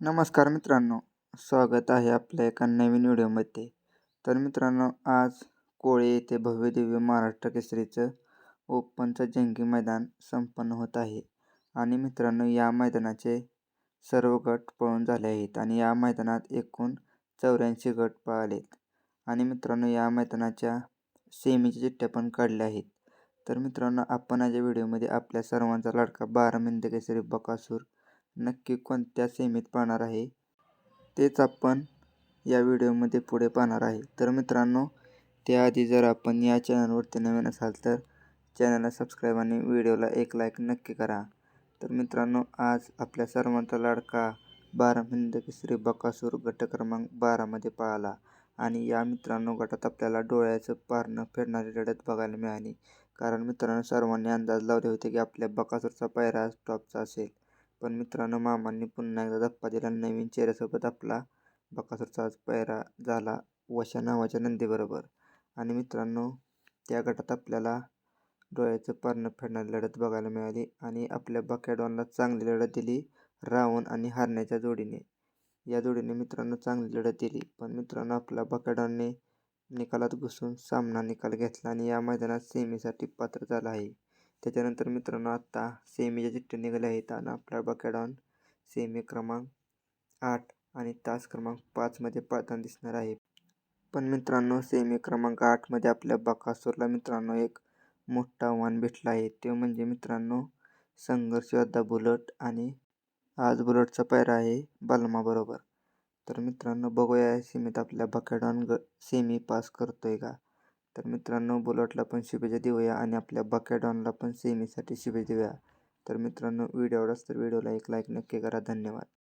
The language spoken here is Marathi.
नमस्कार मित्रांनो स्वागत आहे आपल्या एका नवीन व्हिडिओमध्ये. तर मित्रांनो आज कोळे येथे भव्य दिव्य महाराष्ट्र केसरीचं ओपनचं जंगी मैदान संपन्न होत आहे. आणि मित्रांनो या मैदानाचे सर्व गट पळून झाले आहेत आणि या मैदानात एकूण चौऱ्याऐंशी गट पळालेत. आणि मित्रांनो या मैदानाच्या सेमीच्या चिठ्ठ्या पण काढल्या आहेत. तर मित्रांनो आपण या व्हिडिओमध्ये आपल्या सर्वांचा लाडका बारामिंद केसरी बकासूर नक्की कोणत्या सेमीत पाहणार आहे तेच आपण या व्हिडिओमध्ये पुढे पाहणार आहे. तर मित्रांनो त्याआधी जर आपण या चॅनलवरती नवीन असाल तर चॅनलला सबस्क्राईब आणि व्हिडिओला एक लाईक नक्की करा. तर मित्रांनो आज आपल्या सर्वांचा लाडका बारामिंद केसरी बकासूर गट क्रमांक बारामध्ये पळाला आणि या मित्रांनो गटात आपल्याला डोळ्याचं पारणं फेडणारी लढत बघायला मिळाली. कारण मित्रांनो सर्वांनी अंदाज लावले होते की आपल्या बकासूरचा पायरा टॉपचा असेल. पण मित्रांनो मामांनी पुन्हा एकदा धप्पा दिला. नवीन चेहऱ्यासोबत आपला बकासूरचा आज पैरा झाला वशा नावाच्या नंदीबरोबर. आणि मित्रांनो त्या गटात आपल्याला डोळ्याचं पारणं फेडणारी लढत बघायला मिळाली आणि आपल्या बकॅडॉनला चांगली लढत दिली रावण आणि हारण्याच्या जोडीने. या जोडीने मित्रांनो चांगली लढत दिली. पण मित्रांनो आपला बकॅडॉनने निकालात घुसून सामना निकाल घेतला आणि या मैदानात सेमीसाठी पात्र झाला आहे. त्याच्यानंतर मित्रांनो आत्ता सेमीच्या चिठ्ठ्या निघाल्या आहेत आणि आपला बकॅडॉन सेमी क्रमांक आठ आणि तास क्रमांक पाचमध्ये पळताना दिसणार आहे. पण मित्रांनो सेमी क्रमांक आठमध्ये आपल्या बकासूरला मित्रांनो एक मोठं आव्हान भेटलं आहे. ते म्हणजे मित्रांनो संघर्ष योद्धा बुलट आणि आज बुलटचा पैरा आहे बलमाबरोबर तर मित्रांनो बघूया सीमेत आपल्या बकॅडॉन ग सेमी पास करतोय का? तर मित्रांनो बुलटला पण शुभेच्छा देऊया आणि आपल्या बकॅडॉनला पण सेमीसाठी शुभेच्छा देऊया. तर मित्रांनो व्हिडिओ आवडस तर व्हिडिओला एक लाईक नक्की करा. धन्यवाद.